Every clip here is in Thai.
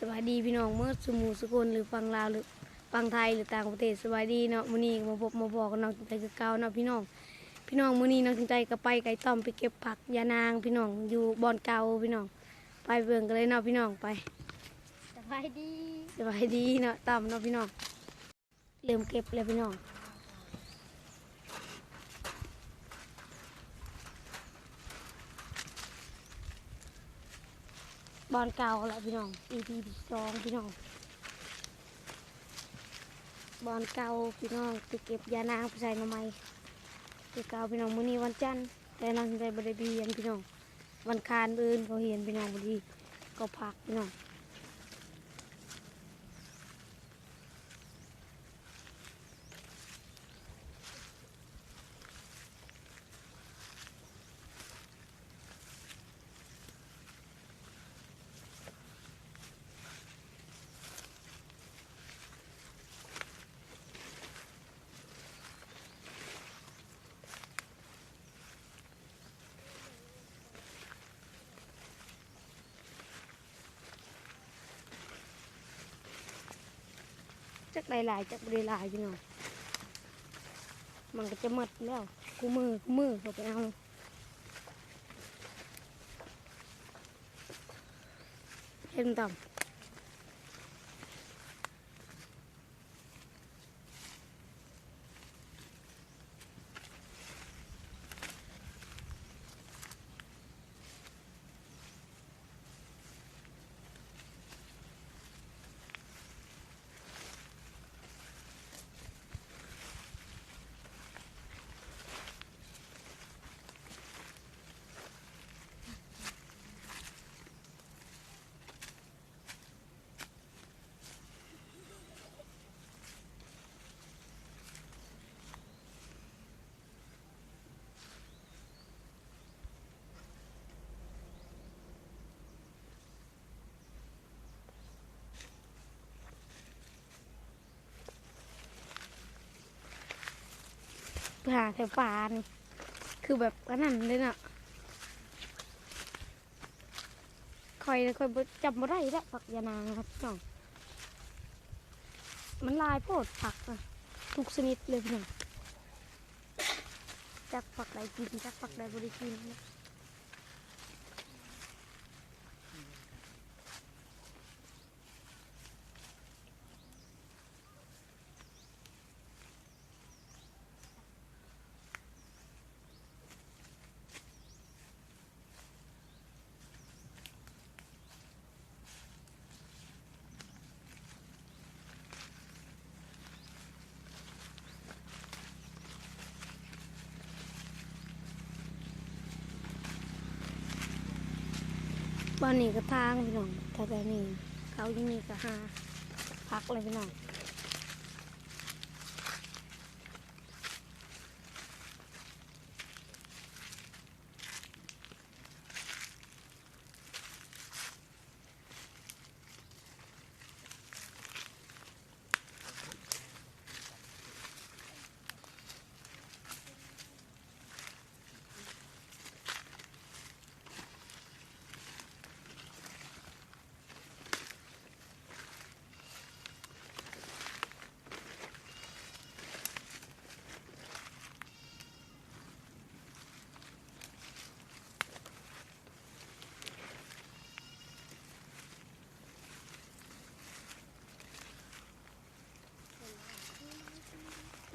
สวัสดีพี่น้องเมื่อสมูสกุลหรือฟังลาวหรือฟังไทยหรือต่างประเทศสวัสดีเนาะมื้อนี้มาพบมาบอกกับน้องจิงใจคือเก่าเนาะพี่น้อง พี่น้องมื้อนี้น้องจิงใจก็ไปไก่ต้อมไปเก็บผักยานางพี่น้องอยู่บ่อนเก่าพี่น้อง ไปเบิ่งกันเลยเนาะพี่น้องไปสบายดีสบายดีเนาะต้อมเนาะพี่น้องเริ่มเก็บเลยพี่น้อง บอลเก่าแหละพี่น้อง EP สองพี่น้อง บอลเก่าพี่น้องไปเก็บยานางไปใส่หน่อไม้คือเก่าพี่น้องมื้อนี้วันจันทร์แต่น้องใจบริเบียนพี่น้อง วันคานอื่นเขาเห็นพี่น้องบดีก็พักพี่น้อง จักหลายๆจักบริลายพี่น้องมันก็จะหมดแล้วกูมือกูมือเขาไปเอาเห็นต่ำ หาแถวป่านี่ คือแบบอันนั้นเลยน่ะคอยคอยจำบ่ได้แล้วผักยานางครับพี่น้องมันลายโพดผักอะทุกชนิดเลยพี่น้องจักผักใดกินจักผักใดบริกินนะ บ้านนี้ก็ทางพี่น้องถ้าแต่นี่เขายู่นี่ก็หาพักเลยพี่น้อง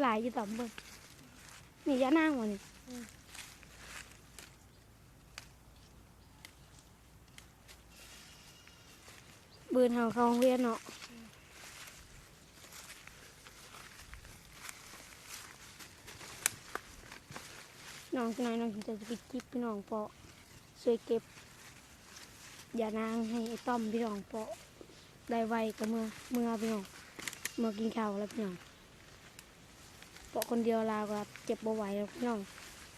หลายอยู่ต่ำเบิ่งนี่ยานางวะนี่เบืนเฮาเขาโรงเรียนเนาะน้องน้อยน้องจะไปกิบพี่น้องเปาะช่วยเก็บอย่านางให้ไอ้ต้อมพี่น้องเปาะได้ไวกับเมื่อเมื่อพี่น้องเมื่อกินข้าวแล้วพี่น้อง เปาะคนเดียวลาวก็เจ็บบ่ไหวพี่น้อง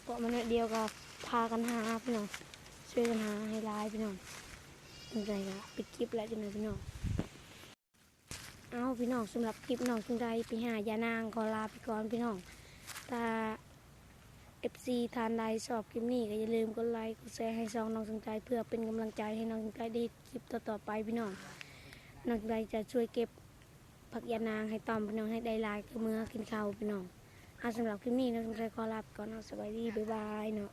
เปาะมันเดียวก็พากันหาพี่น้องช่วยกันหาให้รายพี่น้องจังใจก็ปิดคลิปแล้วจังเลยพี่น้องเอาพี่น้องสำหรับคลิปน้องจังใจไปหายานางขอลาไปก่อนพี่น้องถ้า FC ทานใดชอบคลิปนี้ก็อย่าลืมกดไลค์กดแชร์ให้ซองน้องจังใจเพื่อเป็นกำลังใจให้น้องจังใจได้คลิปต่อๆไปพี่น้องน้องได้จะช่วยเก็บผักยานางให้ตอมพี่น้องให้ได้ลายก็เมื่อกินข้าวพี่น้อง อาสำหรับคลิปนี้น้องได้ขอลาไปก่อนเนาะสบายดีบ๊ายบายเนาะ